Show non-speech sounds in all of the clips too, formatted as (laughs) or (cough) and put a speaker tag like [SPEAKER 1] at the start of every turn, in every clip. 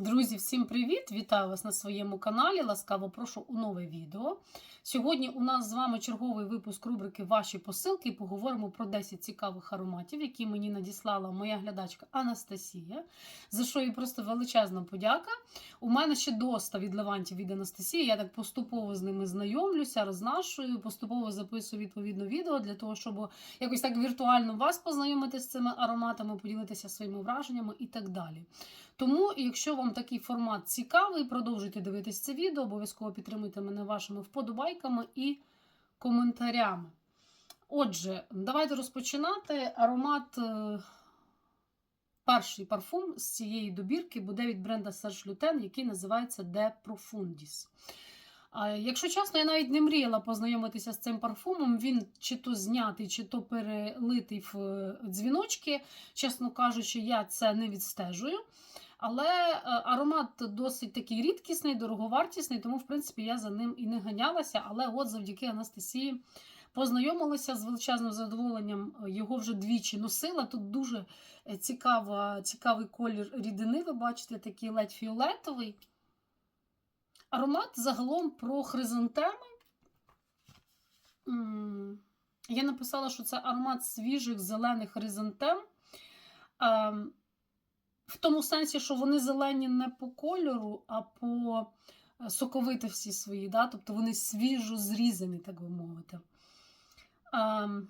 [SPEAKER 1] Друзі, всім привіт! Вітаю вас на своєму каналі. Ласкаво прошу у нове відео. Сьогодні у нас з вами черговий випуск рубрики Ваші посилки і поговоримо про 10 цікавих ароматів, які мені надіслала моя глядачка Анастасія. За що їй просто величезна подяка. У мене ще доста відливантів від Анастасії. Я так поступово з ними знайомлюся, рознашую, поступово записую відповідно відео для того, щоб якось так віртуально вас познайомити з цими ароматами, поділитися своїми враженнями і так далі. Тому, якщо вам такий формат цікавий, продовжуйте дивитись це відео, обов'язково підтримуйте мене вашими вподобайками і коментарями. Отже, давайте розпочинати. Аромат, е, перший парфум з цієї добірки буде від бренда Serge Luten, який називається De Profundis. Якщо чесно, я навіть не мріяла познайомитися з цим парфумом. Він чи то знятий, чи то перелитий в дзвіночки. Чесно кажучи, я це не відстежую. Але е, аромат досить такий рідкісний, дороговартісний, тому, в принципі, я за ним і не ганялася. Але от завдяки Анастасії познайомилася з величезним задоволенням. Його вже двічі носила. Тут дуже е, цікава, цікавий колір рідини. Ви бачите, такий ледь фіолетовий. Аромат загалом про хризантеми. Я написала, що це аромат свіжих зелених хризантем. В тому сенсі, що вони зелені не по кольору, а по е, соковитості свої, да? тобто вони свіжо зрізані, так би мовити. Ем,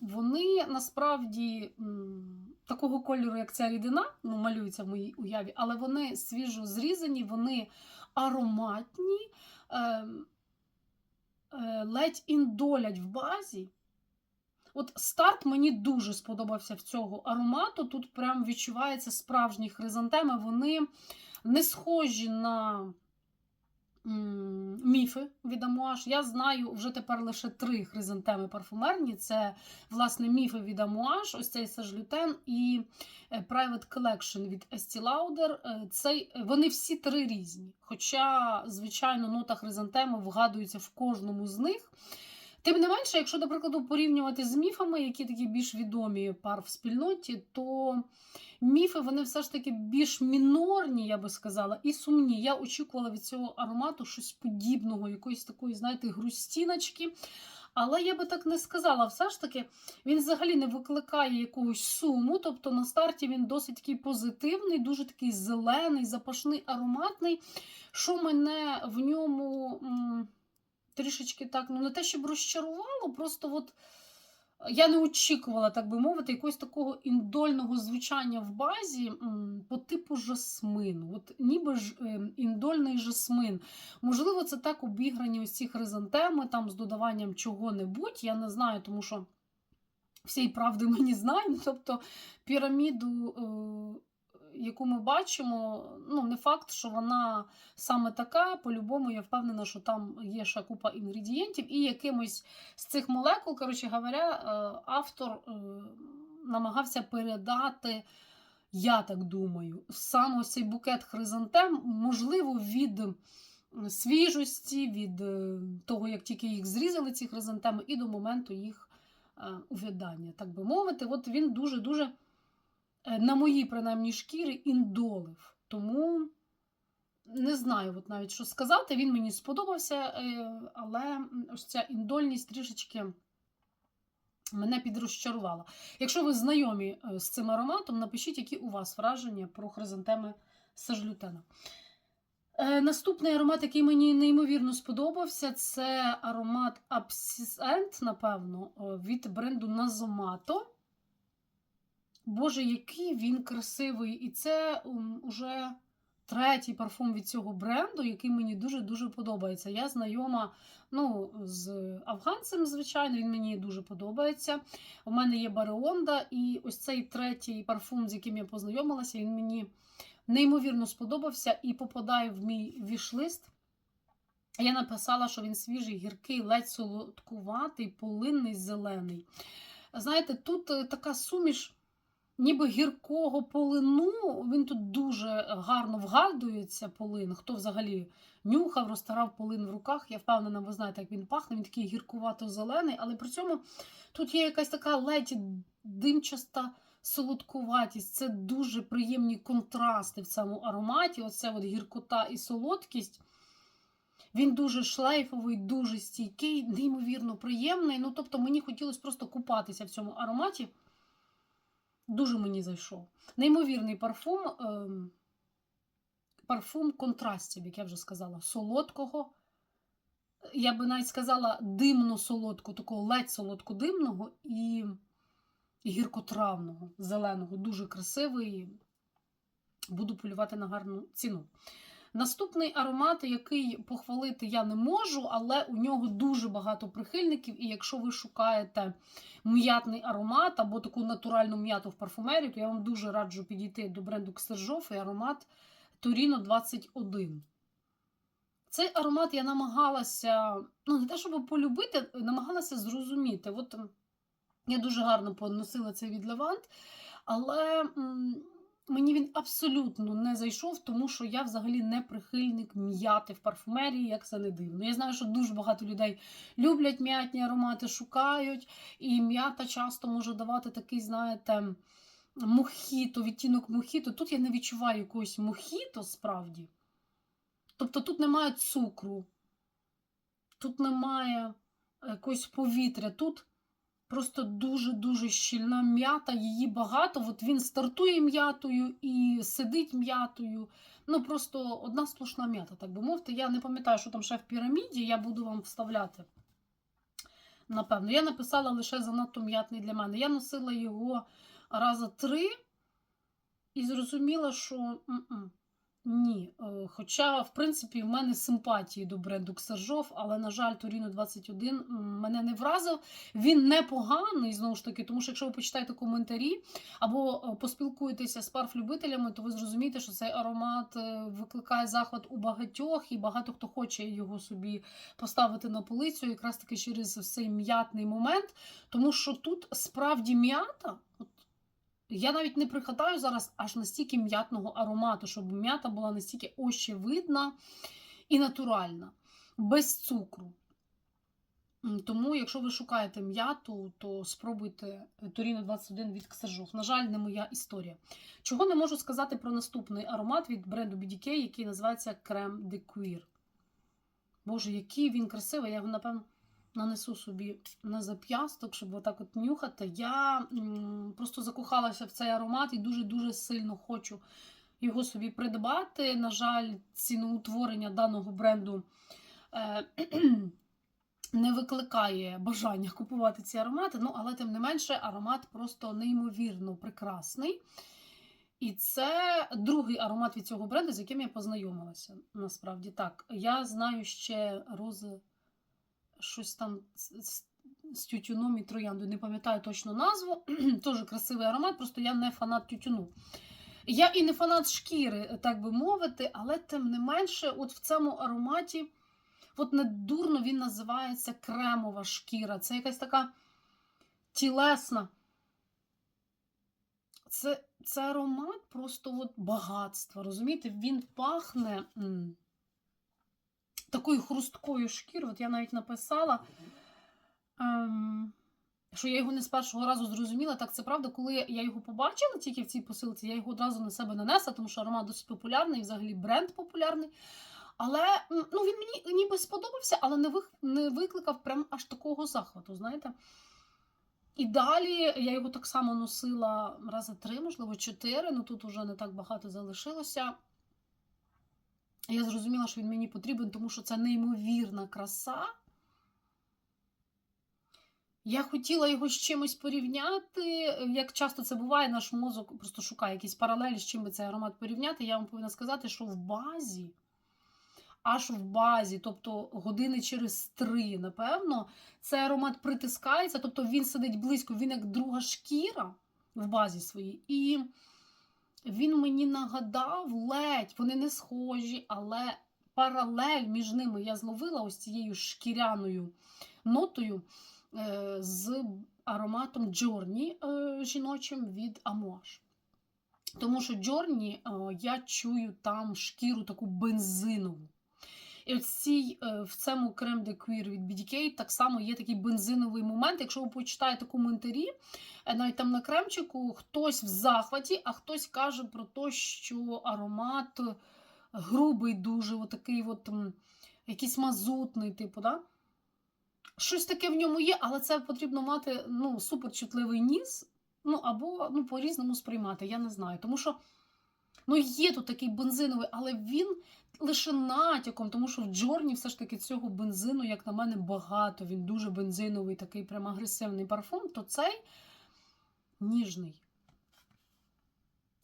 [SPEAKER 1] Вони насправді такого кольору, як ця рідина, ну, малюються в моїй уяві, але вони свіжо зрізані, вони ароматні, ем, е, ледь індолять в базі. От старт мені дуже сподобався в цього аромату. Тут прям відчувається справжні хризантеми. Вони не схожі на міфи від Амуаш. Я знаю вже тепер лише три хризантеми парфумерні. Це, власне, міфи від Амуаш, ось цей Сажлютен і е, Private Collection від Estee Lauder. Е, Цей, вони всі три різні. Хоча, звичайно, нота хризантеми вгадується в кожному з них. Тим не менше, якщо, до прикладу, порівнювати з міфами, які такі більш відомі пар в спільноті, то міфи вони все ж таки більш мінорні, я би сказала, і сумні. Я очікувала від цього аромату щось подібного, якоїсь такої, знаєте, грустіночки. Але я би так не сказала. Все ж таки, він взагалі не викликає якогось суму. Тобто на старті він досить такий позитивний, дуже такий зелений, запашний, ароматний. Що мене в ньому. Трішечки так, ну не те, щоб розчарувало, просто от я не очікувала, так би мовити, якогось такого індольного звучання в базі по типу жасмину. От ніби ж е, індольний жасмин. Можливо, це так обіграні ось ці хризантеми там з додаванням чого-небудь. Я не знаю, тому що всієї правди ми не знаємо. Тобто піраміду. Яку ми бачимо, ну не факт, що вона саме така. По-любому, я впевнена, що там є ще купа інгредієнтів, і якимось з цих молекул, коротше говоря, е, автор е, намагався передати. Я так думаю, саме ось цей букет хризантем, можливо, від свіжості, від е, того, як тільки їх зрізали, ці хризантеми, і до моменту їх увядання, так би мовити. От він дуже-дуже на моїй, принаймні, шкірі індолив. Тому не знаю от навіть, що сказати. Він мені сподобався, е, але ось ця індольність трішечки мене підрозчарувала. Якщо ви знайомі е, з цим ароматом, напишіть, які у вас враження про хризантеми сажлютена. Наступний аромат, який мені неймовірно сподобався, це аромат Absent, напевно, від бренду Nazomato. Боже, який він красивий! І це вже третій парфум від цього бренду, який мені дуже-дуже подобається. Я знайома ну, з афганцем, звичайно, він мені дуже подобається. У мене є Бареонда, і ось цей третій парфум, з яким я познайомилася, він мені неймовірно сподобався і попадає в мій вішлист. Я написала, що він свіжий, гіркий, ледь солодкуватий, полинний, зелений. Знаєте, тут е, така суміш ніби гіркого полину. Він тут дуже гарно вгадується, полин. Хто взагалі нюхав, розтарав полин в руках. Я впевнена, ви знаєте, як він пахне. Він такий гіркувато-зелений, але при цьому тут є якась така ледь димчаста солодкуватість, це дуже приємні контрасти в цьому ароматі. Оце от гіркота і солодкість. Він дуже шлейфовий, дуже стійкий, неймовірно приємний. Ну, тобто, мені хотілося просто купатися в цьому ароматі. Дуже мені зайшов. Неймовірний парфум. Ем, парфум контрастів, як я вже сказала, солодкого. Я би навіть сказала димно-солодкого, такого ледь солодко-димного і гіркотравного, зеленого, дуже красивий. Буду полювати на гарну ціну. Наступний аромат, який похвалити я не можу, але у нього дуже багато прихильників. І якщо ви шукаєте м'ятний аромат або таку натуральну м'яту в парфумерії, то я вам дуже раджу підійти до бренду Ксержов і аромат Torino 21. Цей аромат я намагалася, ну, не те, щоб полюбити, намагалася зрозуміти. От я дуже гарно поносила цей від Левант, але м, мені він абсолютно не зайшов, тому що я взагалі не прихильник м'яти в парфумерії, як це не дивно. Я знаю, що дуже багато людей люблять м'ятні аромати, шукають, і м'ята часто може давати такий, знаєте, мохіто, відтінок мохіто. Тут я не відчуваю якогось мохіто справді. Тобто тут немає цукру, тут немає якогось повітря, тут просто дуже-дуже щільна м'ята, її багато. От він стартує м'ятою і сидить м'ятою. Ну, просто одна сплошна м'ята, так би мовити. Я не пам'ятаю, що там ще в піраміді, я буду вам вставляти. Напевно, я написала лише занадто м'ятний для мене. Я носила його рази три і зрозуміла, що м-м, ні. Е, Хоча, в принципі, в мене симпатії до бренду Ксержов, але, на жаль, Torino 21 м, мене не вразив. Він непоганий, знову ж таки, тому що якщо ви почитаєте коментарі або е, поспілкуєтеся з парфлюбителями, то ви зрозумієте, що цей аромат е, викликає захват у багатьох, і багато хто хоче його собі поставити на полицю, якраз таки через цей м'ятний момент. Тому що тут справді м'ята. от я навіть не пригадаю зараз аж настільки м'ятного аромату, щоб м'ята була настільки очевидна і натуральна, без цукру. Тому, якщо ви шукаєте м'яту, то спробуйте Torino 21 від Ксержов. На жаль, не моя історія. Чого не можу сказати про наступний аромат від бренду BDK, який називається Creme de Cuir. Боже, який він красивий, я його, напевно, нанесу собі на зап'ясток, щоб отак от нюхати. Я просто закохалася в цей аромат і дуже-дуже сильно хочу його собі придбати. На жаль, ціноутворення даного бренду е, (clears throat) не викликає бажання купувати ці аромати. Ну, але тим не менше, аромат просто неймовірно прекрасний. І це другий аромат від цього бренду, з яким я познайомилася. Насправді так. Я знаю ще рози щось там з, тютюном і трояндою. Не пам'ятаю точно назву. (clears throat) Теж красивий аромат, просто я не фанат тютюну. Я і не фанат шкіри, так би мовити, але тим не менше, от в цьому ароматі, от не дурно він називається кремова шкіра. Це якась така тілесна. Це, це аромат просто от багатства. Розумієте, він пахне. Такою хрусткою шкірою. От я навіть написала, ем, що я його не з першого разу зрозуміла. Так, це правда, коли я його побачила тільки в цій посилці, я його одразу на себе нанесла, тому що аромат досить популярний, взагалі бренд популярний. Але ну, він мені ніби сподобався, але не, не викликав прям аж такого захвату, знаєте. І далі я його так само носила рази три, можливо, чотири, ну тут вже не так багато залишилося. Я зрозуміла, що він мені потрібен, тому що це неймовірна краса. Я хотіла його з чимось порівняти. Як часто це буває, наш мозок просто шукає якісь паралелі, з чим би цей аромат порівняти. Я вам повинна сказати, що в базі, аж в базі, тобто години через три, напевно, цей аромат притискається, тобто він сидить близько, він як друга шкіра в базі своїй. І він мені нагадав ледь, вони не схожі, але паралель між ними я зловила ось цією шкіряною нотою е, з ароматом Джорні е, жіночим від Амуаш. Тому що Джорні е, я чую там шкіру таку бензинову. І от цій, е, в цьому крем де квір від BDK так само є такий бензиновий момент. Якщо ви почитаєте коментарі, е, навіть там на кремчику хтось в захваті, а хтось каже про те, що аромат грубий, дуже, отакий от, якийсь мазутний, типу, да? Щось таке в ньому є, але це потрібно мати ну, суперчутливий ніс, ну або ну, по-різному сприймати, я не знаю. Тому що ну, є тут такий бензиновий, але він лише натяком, тому що в Джорні все ж таки цього бензину, як на мене, багато. Він дуже бензиновий, такий прям агресивний парфум, то цей ніжний.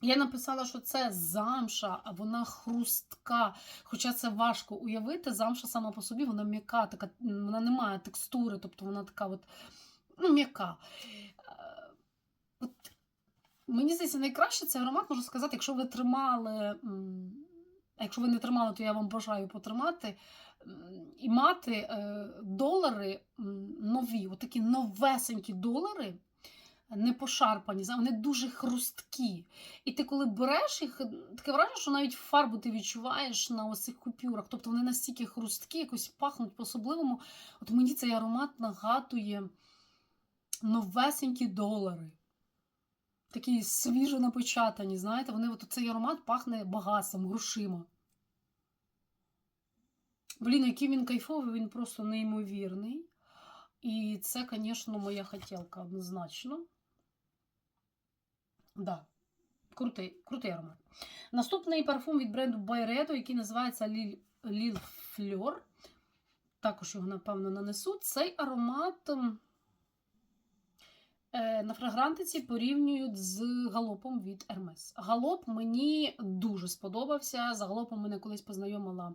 [SPEAKER 1] Я написала, що це замша, а вона хрустка. Хоча це важко уявити, замша сама по собі, вона м'яка, така, вона не має текстури, тобто вона така от, ну, м'яка. Мені здається, найкраще цей аромат можу сказати, якщо ви тримали. Якщо ви не тримали, то я вам бажаю потримати і мати е, долари нові, отакі новесенькі долари, не пошарпані, вони дуже хрусткі. І ти коли береш їх, таке враження, що навіть фарбу ти відчуваєш на ось цих купюрах. Тобто вони настільки хрусткі, якось пахнуть по-особливому. От мені цей аромат нагадує новесенькі долари. Такі свіжо напечатані, знаєте, вони от цей аромат пахне багатством, грошима. Блін, який він кайфовий, він просто неймовірний. І це, звісно, моя хотілка однозначно. Да. Крутий, крутий аромат. Наступний парфум від бренду Byredo, який називається Lil, Lil. Також його, напевно, нанесу. Цей аромат ем, на фрагрантиці порівнюють з галопом від Hermes. Галоп мені дуже сподобався. За галопом мене колись познайомила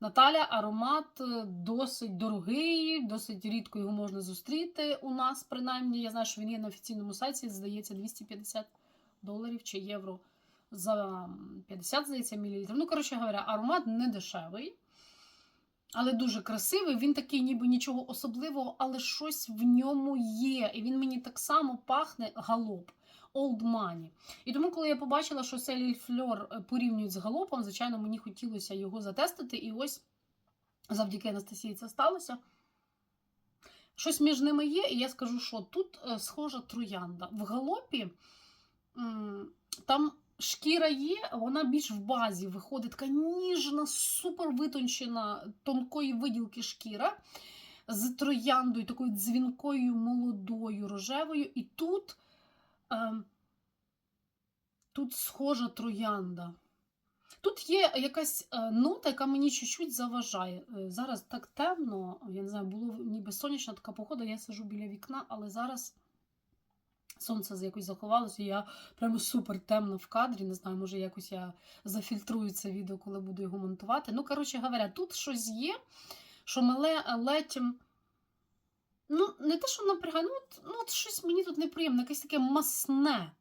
[SPEAKER 1] Наталя. Аромат е, досить дорогий, досить рідко його можна зустріти у нас, принаймні. Я знаю, що він є на офіційному сайті, здається, 250 доларів чи євро за 50, здається, мілілітрів. Ну, коротше говоря, аромат не дешевий. Але дуже красивий, він такий, ніби нічого особливого, але щось в ньому є. І він мені так само пахне галоп, Old Money. І тому, коли я побачила, що Селі Фльор порівнюють з галопом, звичайно, мені хотілося його затестити. І ось завдяки Анастасії це сталося. Щось між ними є, і я скажу, що тут е, схожа троянда. В галопі там шкіра є, вона більш в базі виходить така ніжна, супер витончена, тонкої виділки шкіра з трояндою, такою дзвінкою, молодою, рожевою. І тут, е, тут схожа троянда. Тут є якась е, нота, яка мені чуть-чуть заважає. Е, Зараз так темно, я не знаю, було ніби сонячна така погода, я сижу біля вікна, але зараз сонце якось заховалося, і я прямо супер темно в кадрі. Не знаю, може якось я зафільтрую це відео, коли буду його монтувати. Ну, коротше говоря, тут щось є, що мене ледь. Ну, не те, що напрягає, ну, от, ну от щось мені тут неприємне, якесь таке масне.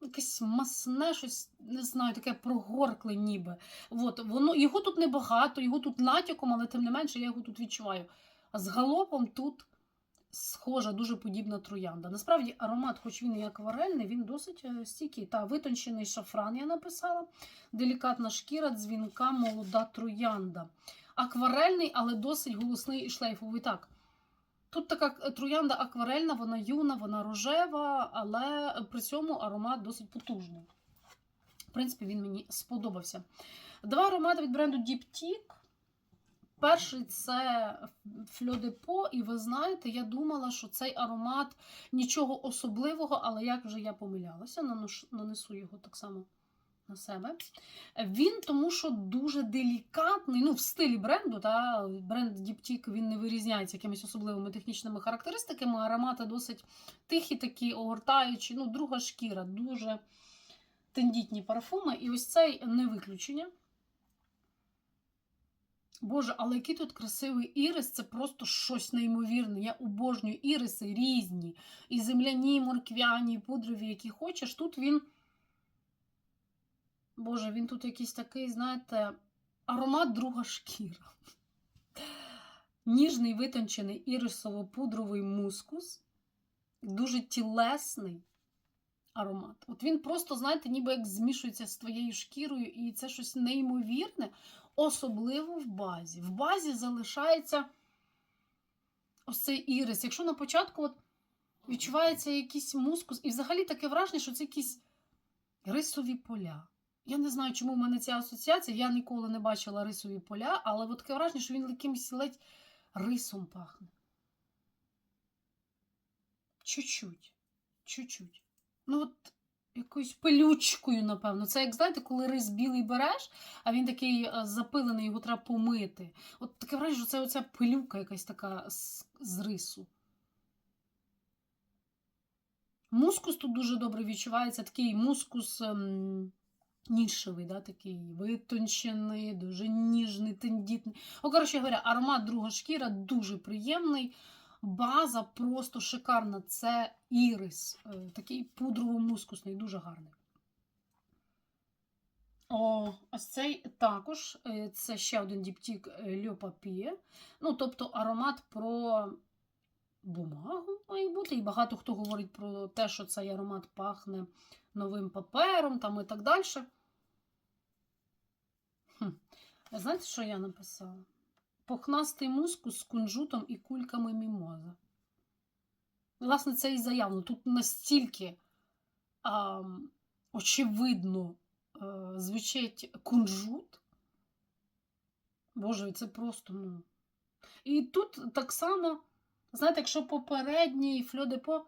[SPEAKER 1] Якесь масне, щось, не знаю, таке прогоркле ніби. От, воно, його тут небагато, його тут натяком, але тим не менше я його тут відчуваю. А з галопом тут схожа, дуже подібна троянда. Насправді аромат, хоч він і акварельний, він досить е, стійкий. Та витончений шафран я написала. Делікатна шкіра, дзвінка, молода троянда. Акварельний, але досить голосний і шлейфовий. Так. Тут така е, троянда акварельна, вона юна, вона рожева, але при цьому аромат досить потужний. В принципі, він мені сподобався. Два аромати від бренду Diptyque. Перший це Фльодепо, і ви знаєте, я думала, що цей аромат нічого особливого, але як вже я помилялася, нанесу його так само на себе. Він тому, що дуже делікатний, ну, в стилі бренду, та бренд Diptyque, він не вирізняється якимись особливими технічними характеристиками. Аромати досить тихі, такі, огортаючі, ну, друга шкіра, дуже тендітні парфуми. І ось цей не виключення. Боже, але який тут красивий ірис, це просто щось неймовірне. Я обожнюю іриси різні. І земляні, і морквяні, і пудрові, які хочеш. Тут він. Боже, він тут якийсь такий, знаєте, аромат друга шкіра. Ніжний витончений ірисово-пудровий мускус, дуже тілесний, аромат. От він просто, знаєте, ніби як змішується з твоєю шкірою, і це щось неймовірне, особливо в базі. В базі залишається ось цей ірис. Якщо на початку от відчувається якийсь мускус, і взагалі таке враження, що це якісь рисові поля. Я не знаю, чому в мене ця асоціація. Я ніколи не бачила рисові поля, але от таке враження, що він якимось ледь рисом пахне. Чуть-чуть. Чуть-чуть. Ну, от якоюсь пилючкою, напевно. Це як знаєте, коли рис білий береш, а він такий е, запилений, його треба помити. От таке враження, що це оця пилюка якась така з, з рису. Мускус тут дуже добре відчувається, такий мускус ем, нішевий, да, такий витончений, дуже ніжний, тендітний. О, коротше говоря, аромат друга шкіра дуже приємний. База просто шикарна. Це ірис, е, такий пудрово-мускусний, дуже гарний. О, ось цей також е, це ще один діптік Le Papier. Ну, тобто аромат про бумагу має бути. І багато хто говорить про те, що цей аромат пахне новим папером там і так далі. Хм. Знаєте, що я написала? Похнастий мускус з кунжутом і кульками мімоза. Власне, це і заявно. Тут настільки а, очевидно а, звучить кунжут. Боже, це просто, ну. І тут так само, знаєте, якщо попередній фльодепо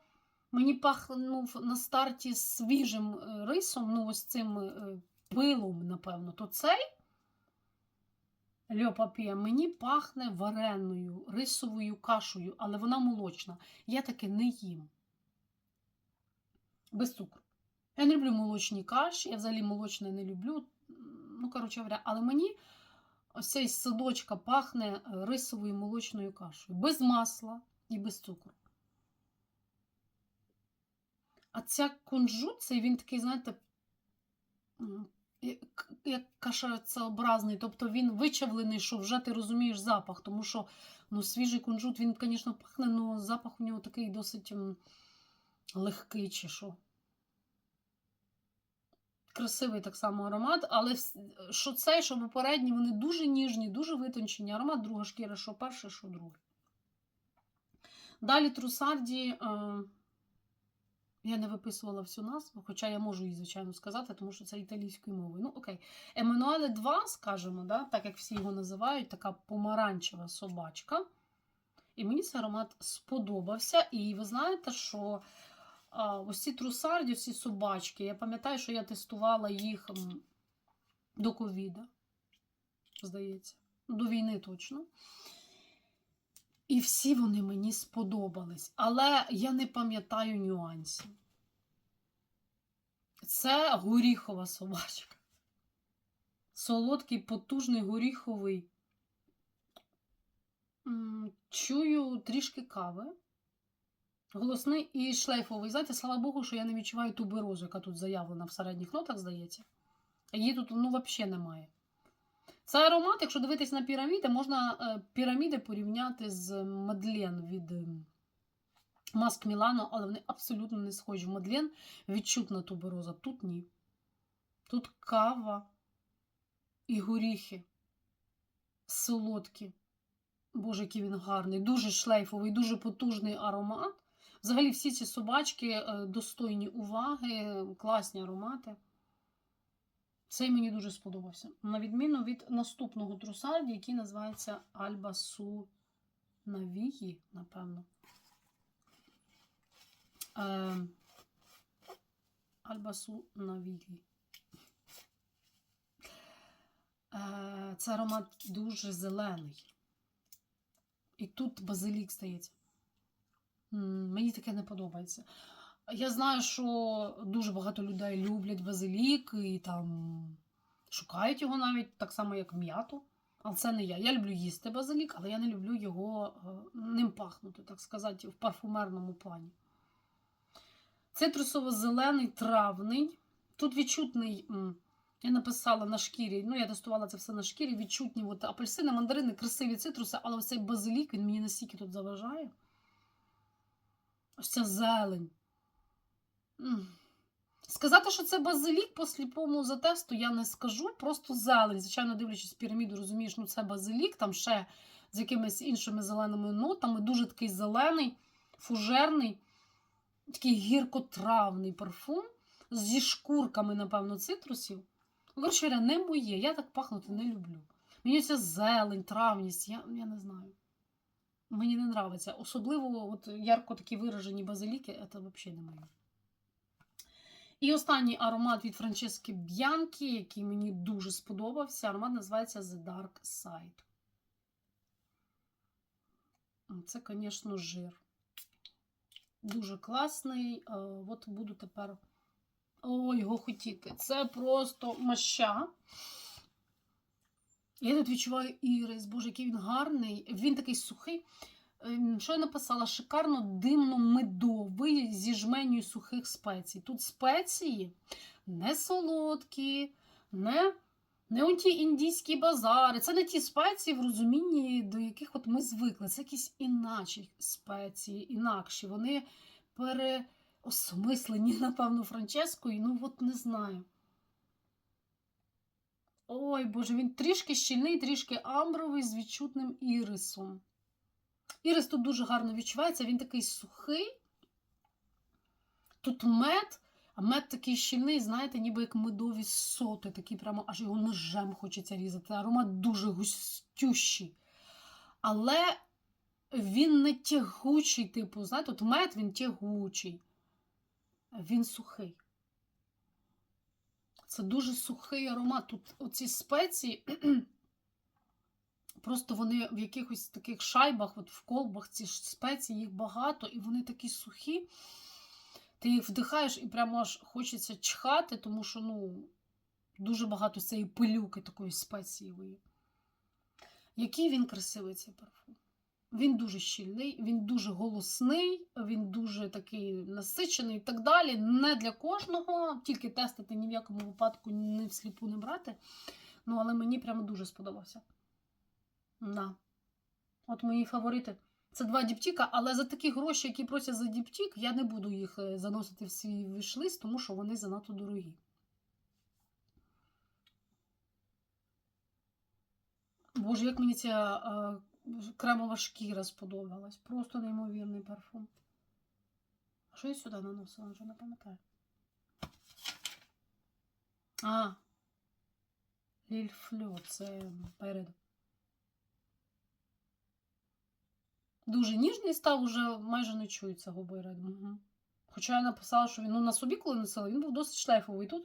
[SPEAKER 1] мені пахнув на старті свіжим е, рисом, ну, ось цим е, пилом, напевно, то цей Льопапія мені пахне вареною, рисовою кашею, але вона молочна. Я таке не їм. Без цукру. Я не люблю молочні каші, я взагалі молочне не люблю. Ну, коротше говоря, але мені ось цей садочка пахне рисовою молочною кашею. Без масла і без цукру. А ця кунжут, цей він такий, знаєте, як, кашацеобразний, тобто він вичавлений, що вже ти розумієш запах, тому що ну, свіжий кунжут, він, звісно, пахне, але запах у нього такий досить легкий чи що. Красивий так само аромат, але що цей, що попередні, вони дуже ніжні, дуже витончені. Аромат друга шкіра, що перший, що другий. Далі трусарді. Е я не виписувала всю назву, хоча я можу її, звичайно, сказати, тому що це італійською мовою. Ну, окей. Еммануеле 2, скажімо, да, так як всі його називають, така помаранчева собачка. І мені цей аромат сподобався. І ви знаєте, що а, ось ці трусарді, ці собачки, я пам'ятаю, що я тестувала їх до ковіда, здається, до війни точно. І всі вони мені сподобались. Але я не пам'ятаю нюансів. Це горіхова собачка. Солодкий, потужний горіховий. Чую трішки кави. Голосний і шлейфовий. Знаєте, слава Богу, що я не відчуваю туберозу, яка тут заявлена в середніх нотах, здається. Її тут ну, взагалі немає. Це аромат, якщо дивитись на піраміди, можна е, піраміди порівняти з Мадлен від Маск Мілано, але вони абсолютно не схожі. В Мадлен відчутна тубероза. Тут ні. Тут кава і горіхи солодкі. Боже, який він гарний, дуже шлейфовий, дуже потужний аромат. Взагалі, всі ці собачки е, достойні уваги, класні аромати. Цей мені дуже сподобався. На відміну від наступного трусарді, який називається Альбасу Навії, напевно. Е, Альбасу Навії. Е, це аромат дуже зелений. І тут базилік стається. Мені таке не подобається. Я знаю, що дуже багато людей люблять базилік і там шукають його навіть так само, як м'яту. Але це не я. Я люблю їсти базилік, але я не люблю його е, ним пахнути, так сказати, в парфумерному плані. Цитрусово-зелений травний. Тут відчутний, я написала на шкірі, ну, я тестувала це все на шкірі, відчутні от, апельсини, мандарини, красиві цитруси, але ось цей базилік, він мені настільки тут заважає. Ось ця зелень. Сказати, що це базилік по сліпому затесту, я не скажу. Просто зелень. Звичайно, дивлячись піраміду, розумієш, ну це базилік, там ще з якимись іншими зеленими нотами. Дуже такий зелений, фужерний, такий гіркотравний парфум зі шкурками, напевно, цитрусів. Коротше, не моє. Я так пахнути не люблю. Мені ця зелень, травність, я, я не знаю. Мені не подобається. Особливо от ярко такі виражені базиліки, це взагалі не моє. І останній аромат від Франчески Б'янкі, який мені дуже сподобався. Аромат називається The Dark Side. Це, звісно, жир. Дуже класний. Е, От буду тепер. О, його хотіти. Це просто маща. Я тут відчуваю ірис, боже, який він гарний. Він такий сухий. Ем, Що я написала? Шикарно димно-медовий зі жменю сухих спецій. Тут спеції не солодкі, не, не он ті індійські базари. Це не ті спеції в розумінні, до яких от ми звикли. Це якісь іначі спеції, інакші. Вони переосмислені, (laughs) напевно, Франческою. Ну, от не знаю. Ой, Боже, він трішки щільний, трішки амбровий з відчутним ірисом. Ірис тут дуже гарно відчувається, він такий сухий. Тут мед, а мед такий щільний, знаєте, ніби як медові соти, такий прямо аж його ножем хочеться різати. Аромат дуже густющий. Але він не тягучий, типу, знаєте, от мед він тягучий. Він сухий. Це дуже сухий аромат. Тут оці спеції, просто вони в якихось таких шайбах, от в колбах, ці спеції, їх багато, і вони такі сухі. Ти їх вдихаєш і прямо аж хочеться чхати, тому що ну, дуже багато цієї пилюки такої спецієвої. Який він красивий цей парфум. Він дуже щільний, він дуже голосний, він дуже такий насичений і так далі. Не для кожного, тільки тестити ні в якому випадку не всліпу не брати. Ну, але мені прямо дуже сподобався. На. От мої фаворити. Це два діптіка, але за такі гроші, які просять за діптік, я не буду їх е, заносити в свій вишлист, тому що вони занадто дорогі. Боже, як мені ця е, кремова шкіра сподобалась. Просто неймовірний парфум. А що я сюди наносила? Вже не пам'ятаю. А. Лільфлю, це перед. Дуже ніжний став, уже майже не чується губи рядом. Угу. Хоча я написала, що він ну, на собі, коли носила, він був досить шлейфовий. Тут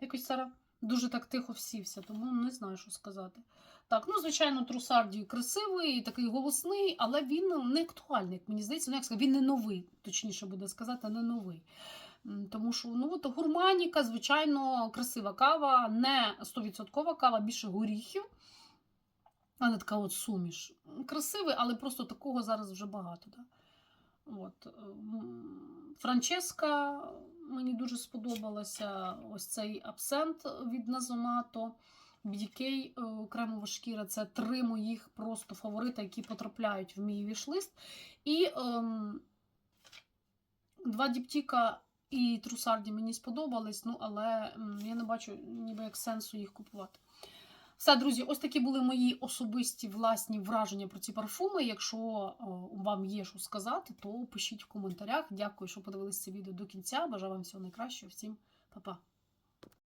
[SPEAKER 1] якось зараз дуже так тихо всівся, тому не знаю, що сказати. Так, ну, звичайно, Трусарді красивий, такий голосний, але він не актуальний, як мені здається, ну, як сказати, він не новий, точніше буде сказати, не новий. Тому що ну, от гурманіка, звичайно, красива кава, не 100% кава, більше горіхів. А не така от суміш. Красивий, але просто такого зараз вже багато. Да? От. Франческа мені дуже сподобалася. Ось цей абсент від Назомато. BDK е, кремова шкіра це три моїх просто фаворита, які потрапляють в мій вішлист. І ем, два діптіка і трусарді мені сподобались, ну, але я не бачу ніби як сенсу їх купувати. Все, друзі, ось такі були мої особисті власні враження про ці парфуми. Якщо о, вам є що сказати, то пишіть в коментарях. Дякую, що подивилися це відео до кінця. Бажаю вам всього найкращого. Всім па-па.